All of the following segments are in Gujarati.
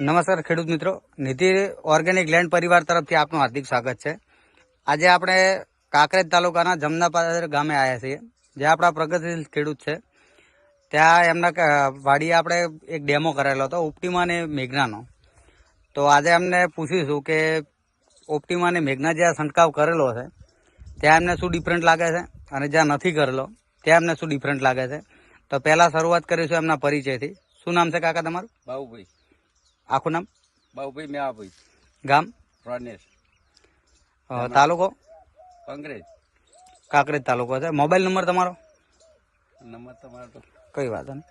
નમસ્કાર ખેડૂત મિત્રો. નિધિ ઓર્ગેનિક લેન્ડ પરિવાર તરફથી આપનું હાર્દિક સ્વાગત છે. આજે આપણે કાંકરેજ તાલુકાના જમનાપાદર ગામે આવ્યા છીએ, જે આપણા પ્રગતિશીલ ખેડૂત છે. ત્યાં એમના વાડીએ આપણે એક ડેમો કરેલો હતો ઓપ્ટિમા અને મેઘનાનો. તો આજે એમને પૂછીશું કે ઓપ્ટિમા અને મેઘના જ્યાં છંટકાવ કરેલો છે, ત્યાં એમને શું ડિફરન્ટ લાગે છે અને જ્યાં નથી કરેલો, ત્યાં એમને શું ડિફરન્ટ લાગે છે? તો પહેલાં શરૂઆત કરીશું એમના પરિચયથી. શું નામ છે કાકા તમારું? બાબુભાઈ આખું નામ? બાબુભાઈ મેવાભાઈ. ગામ? રણેશ તાલુકો? કોંગ્રેસ કાંકરેજ તાલુકો છે. મોબાઈલ નંબર તમારો? નંબર તમારો કઈ વાત નહીં.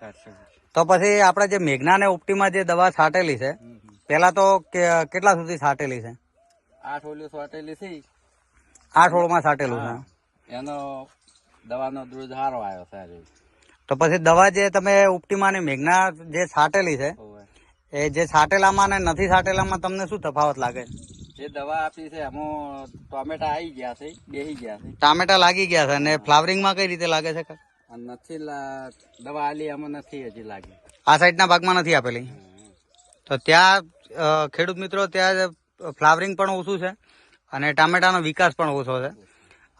તો પછી આપણે જે મેઘના ને ઉપટીમાં જે દવા છાંટેલી છે પેલા તો કેટલા સુધી છાંટેલી છે? આઠ ઓલી છાંટેલી છે. આઠ ઓળમાં છાંટેલું છે. એનો દવાનો દૂધ સારો આવ્યો સારી તો પછી દવા જે તમે ઉપટીમાં ને મેઘના જે છાંટેલી છે. એ જે છાટેલામાં ને નથી છાટેલામાં તમને શું તફાવત લાગે? જે દવા આપી છે એમાં ટોમેટા આવી ગયા છે બેહી ગયા છે. ટામેટા લાગી ગયા છે અને ફ્લાવરિંગમાં કઈ રીતે લાગે છે? નથી દવા આલી એમાં નથી હજી લાગી. આ સાઈડના ભાગમાં નથી આપેલી? તો ત્યાં ખેડૂત મિત્રો ત્યાં ફ્લાવરિંગ પણ ઓછું છે અને ટામેટાનો વિકાસ પણ ઓછો છે.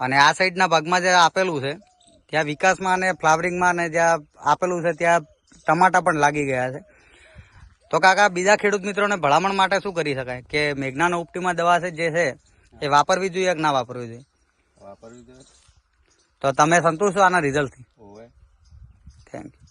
અને આ સાઈડના ભાગમાં જે આપેલું છે ત્યાં વિકાસમાં અને ફ્લાવરિંગમાં અને જ્યાં આપેલું છે ત્યાં ટમાટા પણ લાગી ગયા છે. તો કાકા બીજા ખેડૂત મિત્રોને ભલામણ માટે શું કરી શકાય? કે મેઘનાનો ઉપટીમાં દવા છે જે છે એ વાપરવી જોઈએ કે ના વાપરવી જોઈએ? વાપરવી જોઈએ. તો તમે સંતુષ્ટ છો આના રિઝલ્ટથી થેન્ક યુ